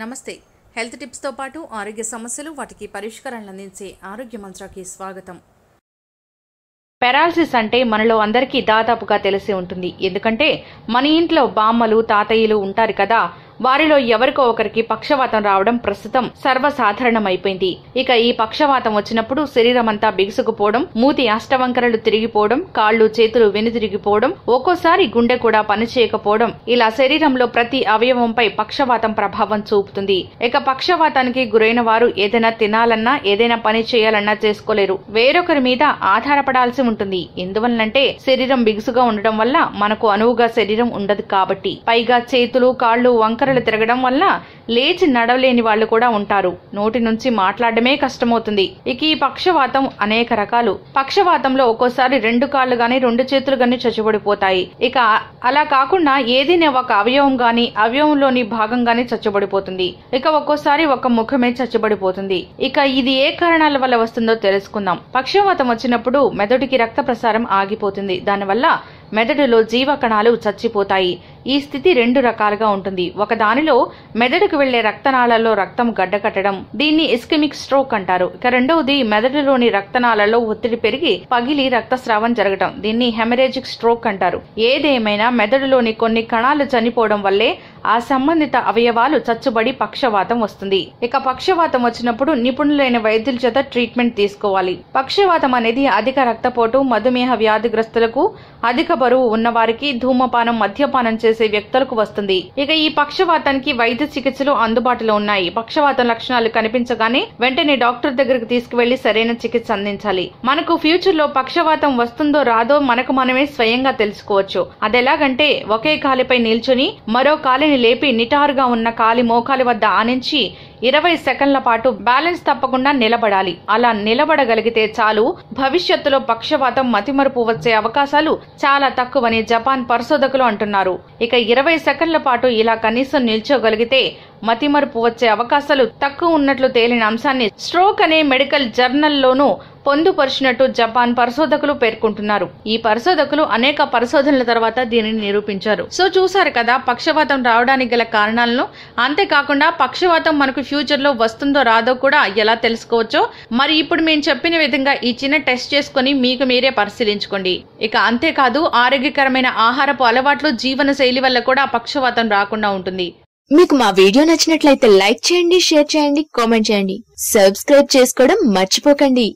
నమస్తే. హెల్త్ టిప్స్తో పాటు ఆరోగ్య సమస్యలు వాటికి పరిష్కారాలను అందించే ఆరోగ్య మంత్రాకి స్వాగతం. పెరాలసిస్ అంటే మనలో అందరికీ దాదాపుగా తెలిసి ఉంటుంది. ఎందుకంటే మన ఇంట్లో బామ్మలు తాతయ్యలు ఉంటారు కదా వారిలో ఎవరికో ఒకరికి పక్షవాతం రావడం ప్రస్తుతం సర్వసాధారణమైపోయింది. ఇక ఈ పక్షవాతం వచ్చినప్పుడు శరీరం అంతా బిగుసుకుపోవడం మూతి అష్టవంకరలు తిరిగిపోవడం కాళ్ళు చేతులు వెనుదిరిగిపోవడం ఒక్కోసారి గుండె కూడా పనిచేయకపోవడం ఇలా శరీరంలో ప్రతి అవయవంపై పక్షవాతం ప్రభావం చూపుతుంది. ఇక పక్షవాతానికి గురైన వారు ఏదైనా తినాలన్నా ఏదైనా పని చేయాలన్నా చేసుకోలేరు. వేరొకరి మీద ఆధారపడాల్సి ఉంటుంది. ఎందువల్లంటే శరీరం బిగుసుగా ఉండడం వల్ల మనకు అనువుగా శరీరం ఉండదు కాబట్టి. పైగా చేతులు కాళ్ళు వంకరలు తిరగడం వల్ల లేచి నడవలేని వాళ్ళు కూడా ఉంటారు. నోటి నుంచి మాట్లాడమే కష్టమవుతుంది. ఇక ఈ పక్షవాతం అనేక రకాలు. పక్షవాతంలో ఒక్కోసారి రెండు కాళ్ళు గాని రెండు చేతులు గాని చచ్చుబడిపోతాయి. ఇక అలా కాకుండా ఏదైనా ఒక అవయవం గాని అవయవంలోని భాగం గాని చచ్చుబడిపోతుంది. ఇక ఒక్కోసారి ఒక ముఖమే చచ్చుబడిపోతుంది. ఇక ఇది ఏ కారణాల వల్ల వస్తుందో తెలుసుకుందాం. పక్షవాతం వచ్చినప్పుడు మెదడుకి రక్త ప్రసారం ఆగిపోతుంది. దానివల్ల మెదడులో జీవ కణాలు చచ్చిపోతాయి. ఈ స్థితి రెండు రకాలుగా ఉంటుంది. ఒకదానిలో మెదడుకు వెళ్ళే రక్తనాళాల్లో రక్తం గడ్డకట్టడం దీన్ని ఇస్కెమిక్ స్ట్రోక్ అంటారు. ఇక రెండవది మెదడులోని రక్తనాళాల్లో ఒత్తిడి పెరిగి పగిలి రక్తస్రావం జరగడం దీన్ని హెమరేజిక్ స్ట్రోక్ అంటారు. ఏదేమైనా మెదడులోని కొన్ని కణాలు చనిపోవడం వల్లే ఆ సంబంధిత అవయవాలు చచ్చుబడి పక్షవాతం వస్తుంది. ఇక పక్షవాతం వచ్చినప్పుడు నిపుణులైన వైద్యుల చేత ట్రీట్మెంట్ తీసుకోవాలి. పక్షవాతం అనేది అధిక రక్తపోటు మధుమేహ వ్యాధిగ్రస్తులకు అధిక బరువు ఉన్నవారికి ధూమపానం మద్యపానం చేసే వ్యక్తులకు వస్తుంది. ఇక ఈ పక్షవాతానికి వైద్య చికిత్సలు అందుబాటులో ఉన్నాయి. పక్షవాతం లక్షణాలు కనిపించగానే వెంటనే డాక్టర్ దగ్గరకు తీసుకువెళ్ళి సరైన చికిత్స అందించాలి. మనకు ఫ్యూచర్లో పక్షవాతం వస్తుందో రాదో మనకు మనమే స్వయంగా తెలుసుకోవచ్చు. అదెలాగంటే ఒకే కాలిపై నిల్చుని మరో కాలిని లేపి నిటారుగా ఉన్న కాలి మోకాలి వద్ద ఆనించి ఇరవై సెకండ్ల పాటు బ్యాలెన్స్ తప్పకుండా నిలబడాలి. అలా నిలబడగలిగితే చాలు. భవిష్యత్తులో పక్షవాతం మతిమరుపు వచ్చే అవకాశాలు చాలా తక్కువని జపాన్ పరిశోధకులు అంటున్నారు. ఇక ఇరవై సెకండ్ల పాటు ఇలా కనీసం నిల్చోగలిగితే మతిమరుపు వచ్చే అవకాశాలు తక్కువ ఉన్నట్లు తేలిన అంశాన్ని స్ట్రోక్ అనే మెడికల్ జర్నల్లోనూ పొందుపరిచినట్టు జపాన్ పరిశోధకులు పేర్కొంటున్నారు. ఈ పరిశోధకులు అనేక పరిశోధనల తర్వాత దీనిని నిరూపించారు. సో చూసారు కదా పక్షవాతం రావడానికి గల కారణాలను. అంతేకాకుండా పక్షవాతం మనకు ఫ్యూచర్లో వస్తుందో రాదో కూడా ఎలా తెలుసుకోవచ్చో మరి ఇప్పుడు మేము చెప్పిన విధంగా ఈ చిన్న టెస్ట్ చేసుకుని మీకు మీరే పరిశీలించుకోండి. ఇక అంతేకాదు ఆరోగ్యకరమైన ఆహారపు అలవాట్లు జీవన శైలి వల్ల కూడా పక్షవాతం రాకుండా ఉంటుంది. మీకు మా వీడియో నచ్చినట్లయితే లైక్ చేయండి షేర్ చేయండి కామెంట్ చేయండి. సబ్స్క్రైబ్ చేసుకోవడం మర్చిపోకండి.